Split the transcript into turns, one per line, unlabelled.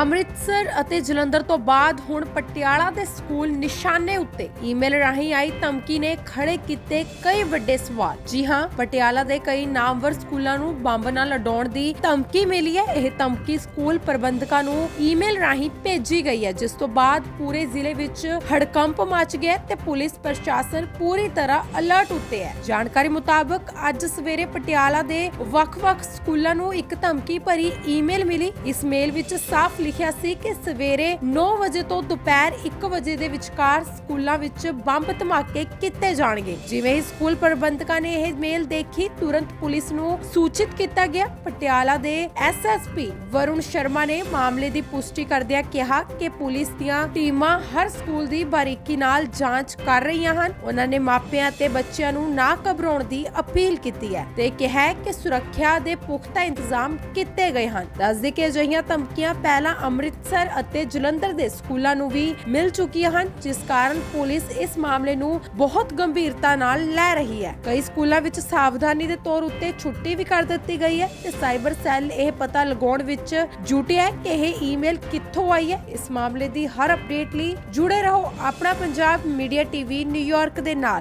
ਅੰਮ੍ਰਿਤਸਰ ਅਤੇ ਜਲੰਧਰ ਤੋਂ ਬਾਅਦ ਹੁਣ ਪਟਿਆਲਾ ਦੇ ਸਕੂਲ ਨਿਸ਼ਾਨੇ ਉੱਤੇ ਈਮੇਲ ਰਾਹੀਂ ਆਈ ਧਮਕੀ ਨੇ ਖੜੇ ਕੀਤੇ ਕਈ ਵੱਡੇ ਸਵਾਲ। ਜੀ ਹਾਂ, ਪਟਿਆਲਾ ਦੇ ਕਈ ਨਾਮਵਰ ਸਕੂਲਾਂ ਨੂੰ ਬੰਬ ਨਾਲ ਉਡਾਉਣ ਦੀ ਧਮਕੀ ਮਿਲੀ ਹੈ। ਇਹ ਧਮਕੀ ਸਕੂਲ ਪ੍ਰਬੰਧਕਾਂ ਨੂੰ ਈਮੇਲ ਰਾਹੀਂ ਭੇਜੀ ਗਈ ਹੈ, ਜਿਸ ਤੋਂ ਬਾਅਦ ਪੂਰੇ ਜ਼ਿਲ੍ਹੇ ਵਿੱਚ ਹੜਕੰਪ ਮਚ ਗਿਆ ਤੇ ਪੁਲਿਸ ਪ੍ਰਸ਼ਾਸਨ ਪੂਰੀ ਤਰ੍ਹਾਂ ਅਲਰਟ ਉੱਤੇ ਹੈ। ਜਾਣਕਾਰੀ ਮੁਤਾਬਕ ਅੱਜ ਸਵੇਰੇ ਪਟਿਆਲਾ ਦੇ ਵੱਖ-ਵੱਖ ਸਕੂਲਾਂ ਨੂੰ ਇੱਕ ਧਮਕੀ ਭਰੀ ਈਮੇਲ ਮਿਲੀ। ਇਸ ਮੇਲ ਵਿੱਚ ਸਾਫ਼ ਲਿਖਿਆ ਸੀ ਕਿ ਸਵੇਰੇ 9 ਵਜੇ ਤੋਂ ਦੁਪਹਿਰ 1 ਵਜੇ ਦੇ ਵਿਚਕਾਰ ਸਕੂਲਾਂ ਵਿੱਚ ਬੰਬ ਧਮਾਕੇ ਕੀਤੇ ਜਾਣਗੇ। ਜਿਵੇਂ ਹੀ ਸਕੂਲ ਪ੍ਰਬੰਧਕਾਂ ਨੇ ਇਹ ਮੇਲ ਦੇਖੀ, ਤੁਰੰਤ ਪੁਲਿਸ ਨੂੰ ਸੂਚਿਤ ਕੀਤਾ ਗਿਆ। ਪਟਿਆਲਾ ਦੇ ਐਸਐਸਪੀ ਵਰੁਣ ਸ਼ਰਮਾ ਨੇ ਮਾਮਲੇ ਦੀ ਪੁਸ਼ਟੀ ਕਰਦਿਆਂ ਕਿਹਾ ਕਿ ਪੁਲਿਸ ਦੀਆਂ ਟੀਮਾਂ ਹਰ ਸਕੂਲ ਦੀ ਬਾਰੀਕੀ ਨਾਲ ਜਾਂਚ ਕਰ ਰਹੀਆਂ ਹਨ। ਉਹਨਾਂ ਨੇ ਮਾਪਿਆਂ ਤੇ ਬੱਚਿਆਂ ਨੂੰ ਨਾ ਘਬਰਾਉਣ ਦੀ ਅਪੀਲ ਕੀਤੀ ਹੈ ਤੇ ਕਿਹਾ ਕਿ ਸੁਰੱਖਿਆ ਦੇ ਪੁਖਤਾ ਇੰਤਜ਼ਾਮ ਕੀਤੇ ਗਏ ਹਨ। ਦੱਸਦੇ ਕਿ ਅਜਿਹੀਆਂ ਧਮਕੀਆਂ ਪਹਿਲਾਂ ਅੰਮ੍ਰਿਤਸਰ ਅਤੇ ਜਲੰਧਰ ਦੇ ਸਕੂਲਾਂ ਨੂੰ ਵੀ ਮਿਲ ਚੁੱਕੀਆਂ ਹਨ, ਜਿਸ ਕਾਰਨ ਪੁਲਿਸ ਇਸ ਮਾਮਲੇ ਨੂੰ ਬਹੁਤ ਗੰਭੀਰਤਾ ਨਾਲ ਲੈ ਰਹੀ ਹੈ। ਕਈ ਸਕੂਲਾਂ ਵਿੱਚ ਸਾਵਧਾਨੀ ਦੇ ਤੌਰ ਉੱਤੇ ਛੁੱਟੀ ਵੀ ਕਰ ਦਿੱਤੀ ਗਈ ਹੈ ਤੇ ਸਾਈਬਰ ਸੈੱਲ ਇਹ ਪਤਾ ਲਗਾਉਣ ਵਿੱਚ ਜੁਟਿਆ ਹੈ ਕਿ ਇਹ ਈਮੇਲ ਕਿੱਥੋਂ ਆਈ ਹੈ। ਇਸ ਮਾਮਲੇ ਦੀ ਹਰ ਅਪਡੇਟ ਲਈ ਜੁੜੇ ਰਹੋ ਆਪਣਾ ਪੰਜਾਬ ਮੀਡੀਆ ਟੀਵੀ ਨਿਊਯਾਰਕ ਦੇ ਨਾਲ।